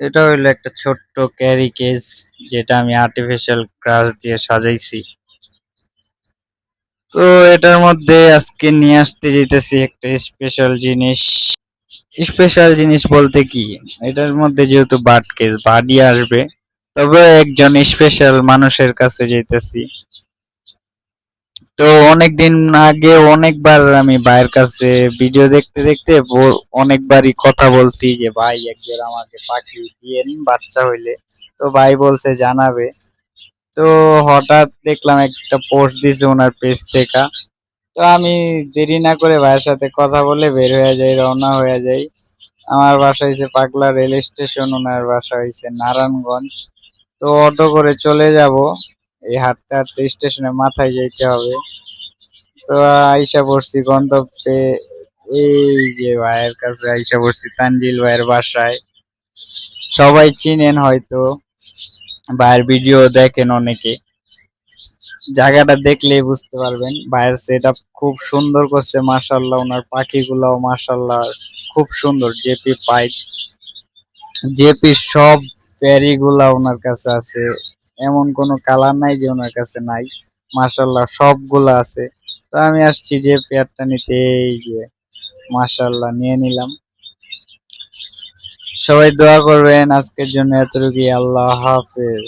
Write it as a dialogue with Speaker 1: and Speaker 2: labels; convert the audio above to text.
Speaker 1: এটা হইল একটা ছোট্ট ক্যারি কেস যেটা আমি আর্টিফিশিয়াল ক্রাশ দিয়ে সাজাইছি। তো এটার মধ্যে আজকে নিয়ে আসতে যেতেছি একটা স্পেশাল জিনিস। স্পেশাল জিনিস বলতে কি? এটার মধ্যে যেহেতু বাট কেস বাড়ি আসবে, তবে একজন স্পেশাল মানুষের কাছে যেতেছি। তো অনেকদিন আগে অনেকবার আমি ভাইয়ের কাছে ভিডিও দেখতে দেখতে অনেকবারই কথা বলছি যে, ভাই, একবার আমাকে পাখি দিয়েন, বাচ্চা হইলে। তো ভাই বলছে, জানাবে। তো হঠাৎ দেখলাম একটা পোস্ট দিছে ওনার পেজ থেকে। তো আমি দেরি না করে ভাইয়ের সাথে কথা বলে বের হয়ে যাই, রওনা হয়ে যাই। আমার বাসা হয়েছে পাগলা রেল স্টেশন, ওনার বাসা হয়েছে নারায়ণগঞ্জ। তো অটো করে চলে যাব। এই হাঁটতে হাঁটতে স্টেশনের মাথায় যাইতে হবে। তো আইসা পড়ছি গন্তব্যে। এই যে ভাইয়ের কাছে আইসা পড়ছি তানজিল ভাইয়ের বাসায়। সবাই চিনেন হয়তো, ভাইয়ের ভিডিও দেখেন অনেকে। জায়গাটা দেখলেই বুঝতে পারবেন, ভাইয়ের সেট খুব সুন্দর করছে মার্শাল্লাহ ওনার পাখিগুলাও মার্শাল্লাহ খুব সুন্দর, জেপি পাইপ জেপি সব প্যারি গুলা ওনার কাছে আছে। এমন কোনো কালার নাই যে ওনার কাছে নাই। মাসাল্লাহ সবগুলো আছে। তো আমি আসছি যে পেয়ারটা নিতে, এই যে মাসাল্লাহ নিয়ে নিলাম। সবাই দোয়া করবেন, আজকের জন্য এতটুকুই। আল্লাহ হাফেজ।